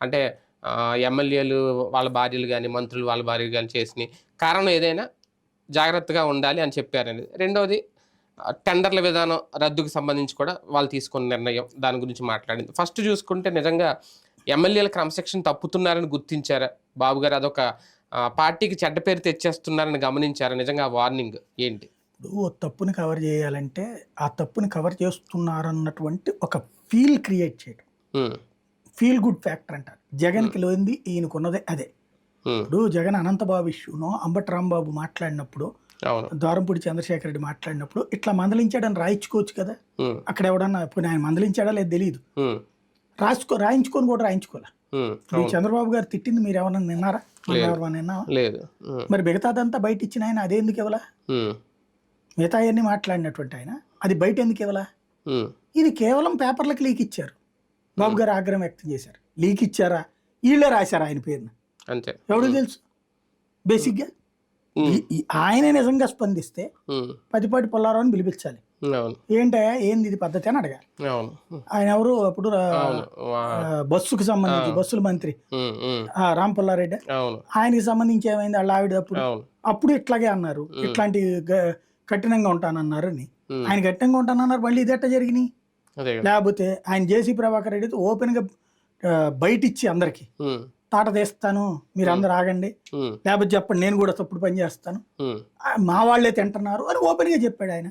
అంటే ఎమ్మెల్యేలు వాళ్ళ భార్యలు కానీ మంత్రులు వాళ్ళ భార్యలు కానీ చేసినాయి కారణం ఏదైనా జాగ్రత్తగా ఉండాలి అని చెప్పారండి రెండవది టెండర్ల విధానం రద్దుకు సంబంధించి కూడా వాళ్ళు తీసుకున్న నిర్ణయం దాని గురించి మాట్లాడింది. ఫస్ట్ చూసుకుంటే నిజంగా ఎమ్మెల్యేల క్రమశిక్షణ తప్పుతున్నారని గుర్తించారా. బాబు గారు అదొక పార్టీకి చెడ్డ పేరు తెచ్చేస్తున్నారని గమనించారా. నిజంగా వార్నింగ్ ఏంటి? ఇప్పుడు తప్పుని కవర్ చేయాలంటే ఆ తప్పుని కవర్ చేస్తున్నారన్నటువంటి ఒక ఫీల్ క్రియేట్ చేయడం ఫీల్ గుడ్ ఫ్యాక్టర్ అంటారు. జగన్కి లోంది ఈయనకున్నదే అదే. ఇప్పుడు జగన్ అనంతబాబు ఇష్యూనో అంబటి రాంబాబు మాట్లాడినప్పుడు అవును. ద్వారంపూడి చంద్రశేఖర్ రెడ్డి మాట్లాడినప్పుడు ఇట్లా మందలించాడని రాయించుకోవచ్చు కదా. అక్కడ ఎవడన్నా ఇప్పుడు ఆయన మందలించాడా లేదు తెలియదు రాసుకో రాయించుకొని కూడా రాయించుకోలే ఇప్పుడు చంద్రబాబు గారు తిట్టింది మీరు మనం లేదు. ఎవరన్నా విన్నావా లేదు. మరి మిగతాదంతా బయట ఇచ్చిన ఆయన అదే ఎందుకు ఇవ్వలా? మిగతా అన్ని మాట్లాడినటువంటి ఆయన అది బయట ఎందుకు ఇవ్వలా? ఇది కేవలం పేపర్లకు లీక్ ఇచ్చారు. బాబు గారు ఆగ్రహం వ్యక్తం చేశారు. లీక్ ఇచ్చారా? వీళ్ళే రాశారు ఆయన పేరున. అంతే. ఎవడు తెలుసు? బేసిక్గా ఆయనే నిజంగా స్పందిస్తే పదిపాటి పొల్లారావుని పిలిపించాలి. అవును. ఏంటయ్యా? ఏంది ఇది పద్ధతి అని అడగాలి. ఆయన ఎవరు? అప్పుడు బస్సుకు సంబంధించి. బస్సుల మంత్రి. రామ్ పుల్లారెడ్డి. ఆయనకి సంబంధించి ఏమైంది? వాళ్ళ ఆవిడ అప్పుడు అప్పుడు ఇట్లాగే అన్నారు. ఇట్లాంటి కఠినంగా ఉంటానన్నారు అని. ఆయన కఠినంగా ఉంటానన్నారు. మళ్ళీ ఇది ఎట్ట జరిగినాయి? లేకపోతే ఆయన జేసీ ప్రభాకర్ రెడ్డి ఓపెన్గా బయట ఇచ్చి అందరికి. తాట తీస్తాను మీరు అందరు ఆగండి. లేకపోతే చెప్పండి నేను కూడా తప్పుడు పని చేస్తాను. మా వాళ్ళే తింటున్నారు అని ఓపెన్గా చెప్పాడు ఆయన.